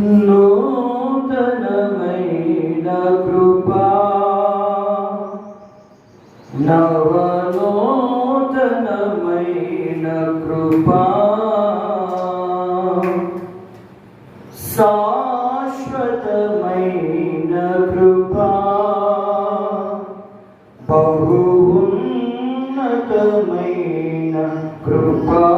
నూతనమైన కృపా. నవనూతనమైన కృపా. శాశ్వతమైన కృపా. బహు ఉన్నతమైన కృపా.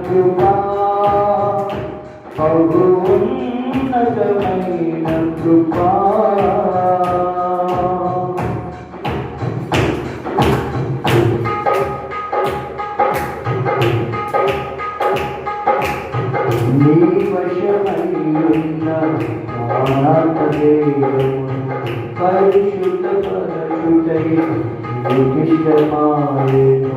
కృపా బహు ఉన్నతమైన కృపా నీ వశమైయున్న మానదేయము పరిశుద్ధ పరచుటై దుఃఖిష్టమాయను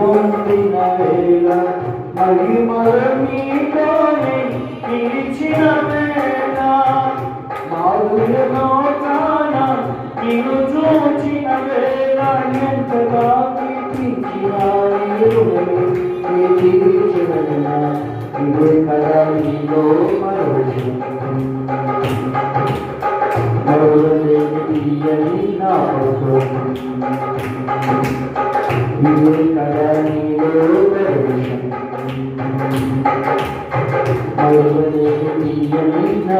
పొందిన వేళ మహిమల మీతోనే పిలిచిన వేళ మాధుర్యమో కాన నిన్ను చూచిన వేళ ఎంతగా ఇదే కదా నీలో మరోషం మరొకటి నా పడుతుంది ఇదే కదా నీలో మరోషం మరొకటి నా పడుతుంది నూతనమైన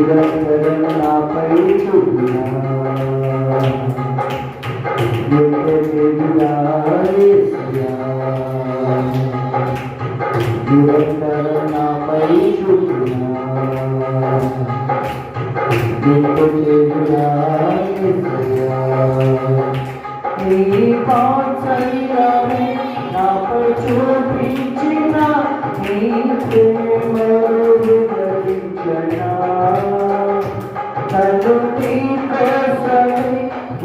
నిరంతరం నాపై చూపినా నిరంతరం నాపై చూపినా నీ పాత్సల్యమే నాపై చూపించిన నీ తను తీర్పసై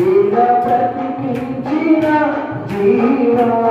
ఇలా ప్రతికించిన జీవా.